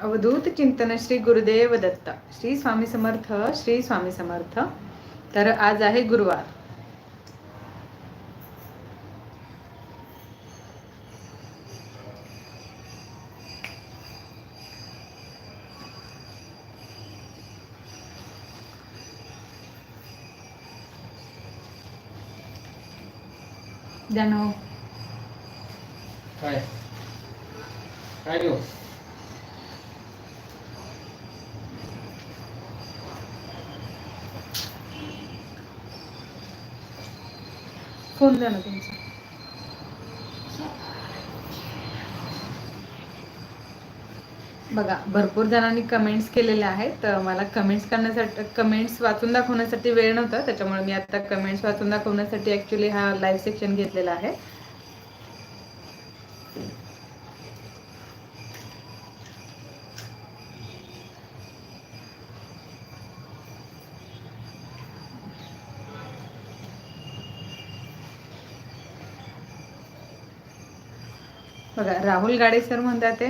अवधूत चिंतन श्री गुरुदेव दत्त श्री स्वामी समर्थ श्री स्वामी समर्थ. तर आज आहे गुरुवार. जाणव काय? काय फोन द्या ना तुमचा. बघा भरपूर जणांनी कमेंट्स केलेल्या आहेत. तर मला कमेंट्स करण्यासाठी कमेंट्स वाचून दाखवण्यासाठी वेळ नव्हता त्याच्यामुळे मी आता कमेंट्स वाचून दाखवण्यासाठी ॲक्च्युली हा लाईव्ह सेक्शन घेतलेला आहे. बघा राहुल गाडे सर म्हणतात ते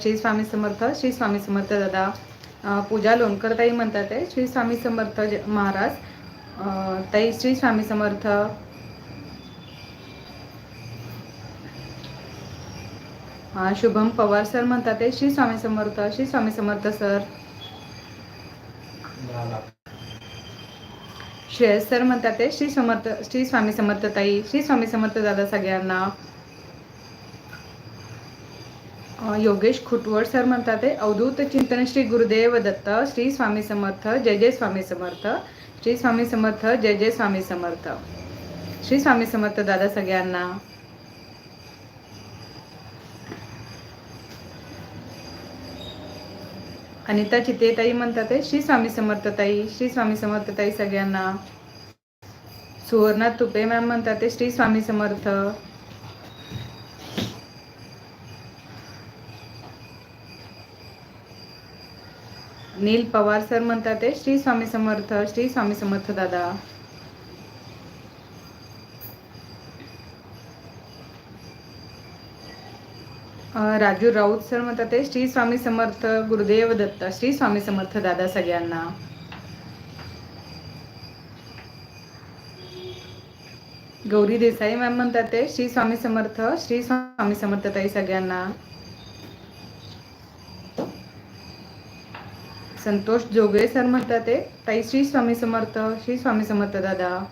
श्री स्वामी समर्थ श्री स्वामी समर्थ दादा पूजा लोणकर ताई म्हणतात ते श्री स्वामी समर्थ महाराज ताई श्री स्वामी समर्थ. शुभम पवार सर म्हणतात ते श्री स्वामी समर्थ श्री स्वामी समर्थ सर. श्रेयस सर म्हणतात ते श्री समर्थ श्री स्वामी समर्थ ताई श्री स्वामी समर्थ दादा सगळ्यांना. योगेश खुटवड सर म्हणतात ते अवधूत चिंतन श्री गुरुदेव दत्त श्री स्वामी समर्थ जय जय स्वामी समर्थ श्री स्वामी समर्थ जय जय स्वामी समर्थ. श्री स्वामी समर्थ दादा सगळ्यांना. अनिता चिते ताई म्हणतात श्री स्वामी समर्थ ताई श्री स्वामी समर्थ ताई सगळ्यांना. सुवर्णा तुपे मॅम म्हणतात ते श्री स्वामी समर्थ. नील पवार सर म्हणतात ते श्री स्वामी समर्थ श्री स्वामी समर्थ दादा. राजू राऊत सर म्हणतात ते श्री स्वामी समर्थ गुरुदेव दत्त श्री स्वामी समर्थ दादा सगळ्यांना. गौरी देसाई मॅम म्हणतात ते श्री स्वामी समर्थ श्री स्वामी समर्थ ताई सगळ्यांना. संतोष जोगळे सर म्हणतात ते. ताई श्री स्वामी समर्थ श्री स्वामी समर्थ दादा.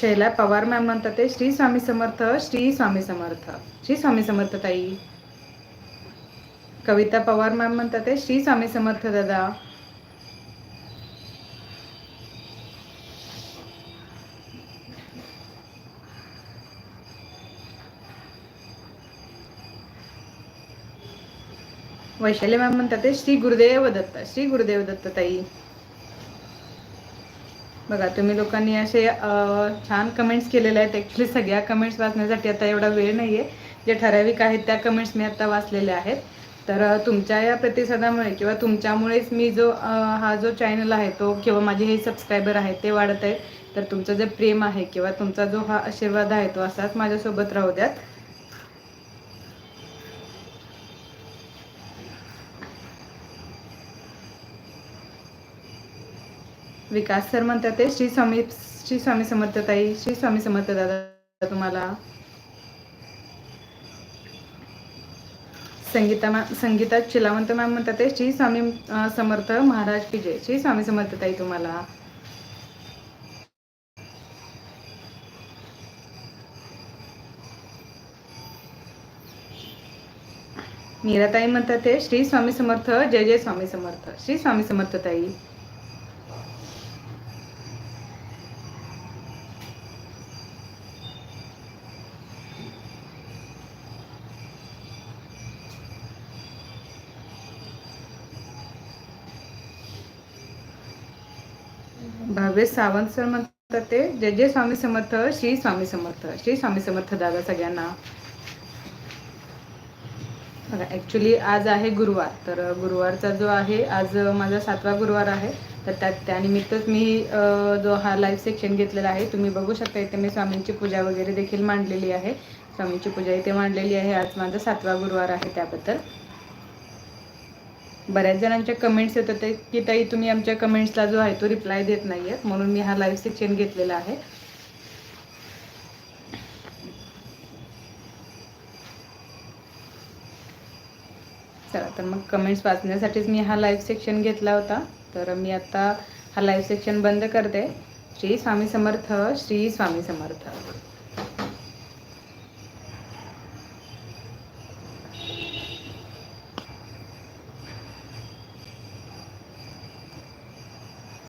शैला पवार मॅम म्हणतात ते श्री स्वामी समर्थ श्री स्वामी समर्थ. श्री स्वामी समर्थ ताई. कविता पवार मॅम म्हणतात ते श्री स्वामी समर्थ दादा. वैशाली मॅम म्हणतात ते श्री गुरुदेव दत्त श्री गुरुदेव दत्त ताई. बघा तुम्ही लोकांनी असे छान कमेंट्स केलेले आहेत. ॲक्च्युली सगळ्या कमेंट्स वाचण्यासाठी आता एवढा वेळ नाही आहे जे ठराविक आहेत त्या कमेंट्स मी आता वाचलेल्या आहेत. तर तुमच्या या प्रतिसादामुळे किंवा तुमच्यामुळेच मी जो हा जो चॅनल आहे तो किंवा माझे हे सबस्क्रायबर आहेत ते वाढत आहेत. तर तुमचं जे प्रेम आहे किंवा तुमचा जो हा आशीर्वाद आहे तो असाच माझ्यासोबत राहू द्यात. विकास सर म्हणतात ते श्री स्वामी श्री स्वामी समर्थ ताई श्री स्वामी समर्थ दादा तुम्हाला. संगीता मॅम संगीता चिलावंत मॅम म्हणतात ते श्री स्वामी समर्थ महाराज की जय. श्री स्वामी समर्थ ताई तुम्हाला. मीराताई म्हणतात ते श्री स्वामी समर्थ जय जय स्वामी समर्थ. श्री स्वामी समर्थ ताई. भावे सावंत सर म्हणतात ते. जय जय स्वामी समर्थ श्री स्वामी समर्थ श्री स्वामी समर्थ दादा सगळ्यांना. बघा ॲक्च्युली आज आहे गुरुवार. तर गुरुवारचा जो आहे आज माझा सातवा गुरुवार आहे. तर त्या त्यानिमित्तच मी जो हा लाईव्ह सेक्शन घेतलेला आहे तुम्ही बघू शकता इथे मी स्वामींची पूजा वगैरे देखील मांडलेली आहे. स्वामींची पूजा इथे मांडलेली आहे. आज माझा सातवा गुरुवार आहे त्याबद्दल. बऱ्याच जणांच्या कमेंट्स येत होते की ताई तुम्ही आमच्या कमेंट्सला जो आहे तो रिप्लाय देत नाही आहे म्हणून मी हा लाईव्ह सेक्शन घेतलेला आहे. चला तर मग कमेंट्स वाचण्यासाठीच मी हा लाईव्ह सेक्शन घेतला होता. तर मी आता हा लाईव्ह सेक्शन बंद करते. श्री स्वामी समर्थ श्री स्वामी समर्थ.